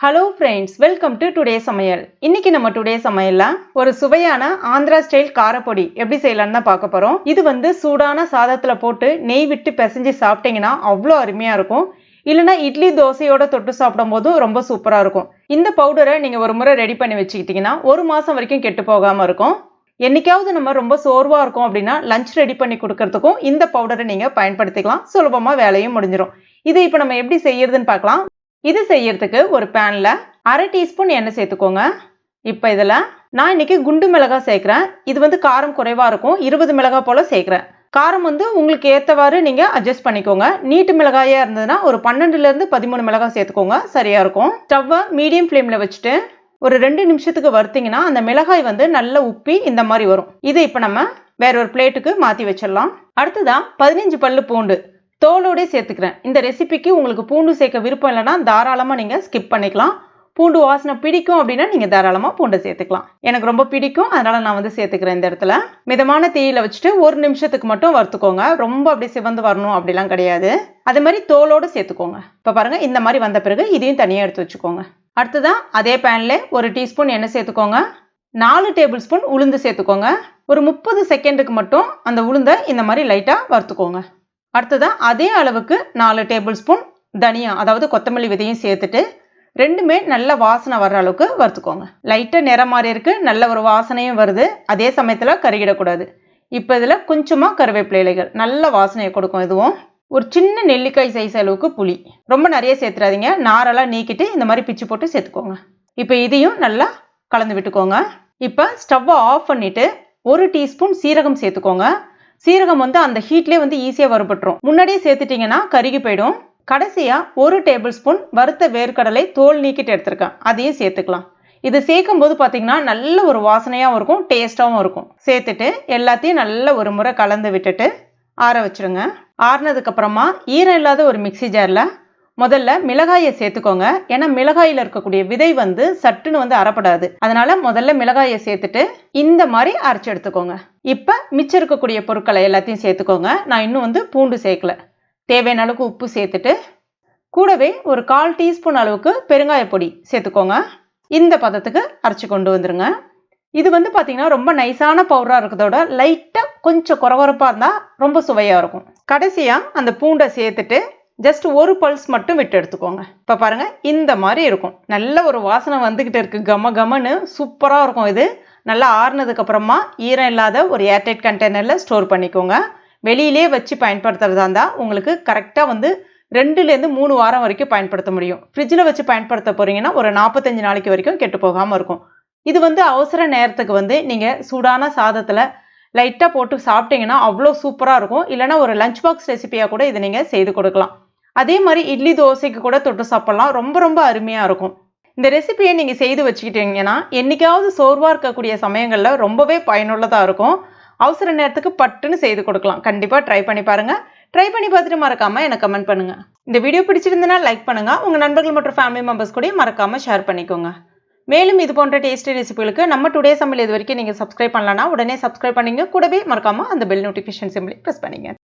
Hello friends welcome to today சமையல் இன்னைக்கு நம்ம டுடே சமையல்ல ஒரு சுவையான ஆந்திரா ஸ்டைல் காரப்பொடி எப்படி செய்யலாம்னு தான் பார்க்க போறோம். இது வந்து சூடான சாதத்துல போட்டு நெய் விட்டு பிசைஞ்சு சாப்பிட்டீங்கன்னா அவ்வளோ அருமையா இருக்கும். இல்லைனா இட்லி தோசையோட தொட்டு சாப்பிடும் போதும் ரொம்ப சூப்பராக இருக்கும். இந்த பவுடரை நீங்கள் ஒரு முறை ரெடி பண்ணி வச்சுக்கிட்டிங்கன்னா ஒரு மாதம் வரைக்கும் கெட்டு போகாமல் இருக்கும். என்னைக்காவது நம்ம ரொம்ப சோர்வாக இருக்கும் அப்படின்னா லஞ்ச் ரெடி பண்ணி கொடுக்கறதுக்கும் இந்த பவுடரை நீங்கள் பயன்படுத்திக்கலாம். சுலபமாக வேலையும் முடிஞ்சிடும் இது இப்போ நம்ம எப்படி செய்யறதுன்னு பார்க்கலாம். இது செய்யறதுக்கு ஒரு பேனில் அரை டீஸ்பூன் எண்ணெய் சேர்த்துக்கோங்க. இப்போ இதில் நான் இன்னைக்கு குண்டு மிளகாய் சேர்க்குறேன். இது வந்து காரம் குறைவாக இருக்கும். இருபது மிளகாய் போல் சேர்க்குறேன். காரம் வந்து உங்களுக்கு ஏற்றவாறு நீங்கள் அட்ஜஸ்ட் பண்ணிக்கோங்க. நீட்டு மிளகாயாக இருந்ததுன்னா ஒரு பன்னெண்டுலேருந்து பதிமூணு மிளகாய் சேர்த்துக்கோங்க. சரியாக இருக்கும். ஸ்டவ்வை மீடியம் ஃப்ளேமில் வச்சுட்டு ஒரு ரெண்டு நிமிஷத்துக்கு வறுத்தீங்கன்னா அந்த மிளகாய் வந்து நல்லா உப்பி இந்த மாதிரி வரும். இதை இப்போ நம்ம வேற ஒரு பிளேட்டுக்கு மாற்றி வச்சிடலாம். அடுத்ததான் பதினஞ்சு பல்லு பூண்டு. தோலோடே சேர்த்துக்கிறேன். இந்த ரெசிபிக்கு உங்களுக்கு பூண்டு சேர்க்க விருப்பம் இல்லைன்னா தாராளமாக நீங்கள் ஸ்கிப் பண்ணிக்கலாம். பூண்டு வாசனை பிடிக்கும் அப்படின்னா நீங்கள் தாராளமாக பூண்டை சேர்த்துக்கலாம். எனக்கு ரொம்ப பிடிக்கும். அதனால் நான் வந்து சேர்த்துக்கிறேன் இந்த இடத்துல. மிதமான தீயில வச்சுட்டு ஒரு நிமிஷத்துக்கு மட்டும் வறுத்துக்கோங்க. ரொம்ப அப்படி சிவந்து வரணும் அப்படிலாம் கிடையாது. அதே மாதிரி தோலோடு சேர்த்துக்கோங்க. இப்போ பாருங்கள் இந்த மாதிரி வந்த பிறகு இதையும் தனியாக எடுத்து வச்சுக்கோங்க. அடுத்ததான் அதே பேனில் ஒரு டீஸ்பூன் எண்ணெய் சேர்த்துக்கோங்க. நாலு டேபிள் ஸ்பூன் உளுந்து சேர்த்துக்கோங்க. ஒரு முப்பது செகண்டுக்கு மட்டும் அந்த உளுந்தை இந்த மாதிரி லைட்டாக வறுத்துக்கோங்க. அடுத்ததாக அதே அளவுக்கு நாலு டேபிள் ஸ்பூன் தனியா அதாவது கொத்தமல்லி விதையும் சேர்த்துட்டு ரெண்டுமே நல்ல வாசனை வர்ற அளவுக்கு வறுத்துக்கோங்க. லைட்டாக நிறம் மாறி இருக்குது நல்ல ஒரு வாசனையும் வருது. அதே சமயத்தில் கருகிடக்கூடாது. இப்போ இதில் கொஞ்சமாக கருவேப்பிலை இலைகள் நல்ல வாசனையை கொடுக்கும் இதுவும். ஒரு சின்ன நெல்லிக்காய் சைஸ் அளவுக்கு புளி. ரொம்ப நிறைய சேர்த்துறாதீங்க. நாரெல்லாம் நீக்கிட்டு இந்த மாதிரி பிச்சு போட்டு சேர்த்துக்கோங்க. இப்போ இதையும் நல்லா கலந்து விட்டுக்கோங்க. இப்போ ஸ்டவ்வை ஆஃப் பண்ணிவிட்டு ஒரு டீஸ்பூன் சீரகம் சேர்த்துக்கோங்க. சீரகம் வந்து அந்த ஹீட்லேயே வந்து ஈஸியாக வறுபட்டுரும். முன்னாடியே சேர்த்துட்டிங்கன்னா கருகி போயிடும். கடைசியாக ஒரு டேபிள் ஸ்பூன் வறுத்த வேர்க்கடலை தோல் நீக்கிட்டு எடுத்திருக்கேன். அதையும் சேர்த்துக்கலாம். இது சேர்க்கும் போது பார்த்தீங்கன்னா நல்ல ஒரு வாசனையாகவும் இருக்கும் டேஸ்ட்டாகவும் இருக்கும். சேர்த்துட்டு எல்லாத்தையும் நல்ல ஒரு முறை கலந்து விட்டுட்டு ஆற வச்சுருங்க. ஆறுனதுக்கப்புறமா ஈரம் இல்லாத ஒரு மிக்சி ஜாரில் முதல்ல மிளகாயை சேர்த்துக்கோங்க. ஏன்னா மிளகாயில் இருக்கக்கூடிய விதை வந்து சட்டுன்னு வந்து அறப்படாது. அதனால முதல்ல மிளகாயை சேர்த்துட்டு இந்த மாதிரி அரைச்சி எடுத்துக்கோங்க. இப்போ மிச்சம் இருக்கக்கூடிய பொருட்களை எல்லாத்தையும் சேர்த்துக்கோங்க. நான் இன்னும் வந்து பூண்டு சேர்க்கல. தேவையான அளவுக்கு உப்பு சேர்த்துட்டு கூடவே ஒரு கால் டீஸ்பூன் அளவுக்கு பெருங்காய பொடி சேர்த்துக்கோங்க. இந்த பதத்துக்கு அரைச்சி கொண்டு வந்துருங்க. இது வந்து பார்த்தீங்கன்னா ரொம்ப நைஸான பவுடராக இருக்கிறதோட லைட்டாக கொஞ்சம் குறகுறப்பாக இருந்தால் ரொம்ப சுவையாக இருக்கும். கடைசியாக அந்த பூண்டை சேர்த்துட்டு ஜஸ்ட் ஒரு பல்ஸ் மட்டும் விட்டு எடுத்துக்கோங்க. இப்போ பாருங்கள் இந்த மாதிரி இருக்கும். நல்ல ஒரு வாசனை வந்துக்கிட்டு இருக்குது கம கமன்னு சூப்பராக இருக்கும் இது. நல்லா ஆறுனதுக்கப்புறமா ஈரம் இல்லாத ஒரு ஏர்டைட் கண்டெய்னரில் ஸ்டோர் பண்ணிக்கோங்க. வெளியிலே வச்சு பயன்படுத்துறதா இருந்தால் உங்களுக்கு கரெக்டாக வந்து ரெண்டுலேருந்து மூணு வாரம் வரைக்கும் பயன்படுத்த முடியும். ஃப்ரிட்ஜில் வச்சு பயன்படுத்த போகிறீங்கன்னா ஒரு நாற்பத்தஞ்சு நாளைக்கு வரைக்கும் கெட்டு போகாமல் இருக்கும். இது வந்து அவசர நேரத்துக்கு வந்து நீங்கள் சூடான சாதத்தில் லைட்டாக போட்டு சாப்பிட்டீங்கன்னா அவ்வளோ சூப்பராக இருக்கும். இல்லைனா ஒரு லஞ்ச் பாக்ஸ் ரெசிபியாக கூட இதை நீங்கள் செய்து கொடுக்கலாம். அதே மாதிரி இட்லி தோசைக்கு கூட தொட்டு சாப்பிட்லாம். ரொம்ப ரொம்ப அருமையாக இருக்கும். இந்த ரெசிபியை நீங்கள் செய்து வச்சுக்கிட்டீங்கன்னா என்றைக்காவது சோர்வாக இருக்கக்கூடிய சமயங்களில் ரொம்பவே பயனுள்ளதாக இருக்கும். அவசர நேரத்துக்கு பட்டுன்னு செய்து கொடுக்கலாம். கண்டிப்பாக ட்ரை பண்ணி பாருங்கள் ட்ரை பண்ணி பார்த்துட்டு மறக்காமல் எனக்கு கமெண்ட் பண்ணுங்கள் இந்த வீடியோ பிடிச்சிருந்தனா லைக் பண்ணுங்கள் உங்கள் நண்பர்கள் மற்றும் ஃபேமிலி மெம்பர்ஸ் கூட மறக்காமல் ஷேர் பண்ணிக்கோங்க. மேலும் இது போன்ற டேஸ்டி ரெசிபிகளுக்கு நம்ம டுடே சமையல் இது வரைக்கும் நீங்கள் சப்ஸ்கிரைப் பண்ணலன்னா உடனே சப்ஸ்கிரைப் பண்ணிங்க. கூடவே மறக்காமல் அந்த பெல் நோட்டிஃபிகேஷன் சிம்பிளி ப்ரெஸ் பண்ணிங்க.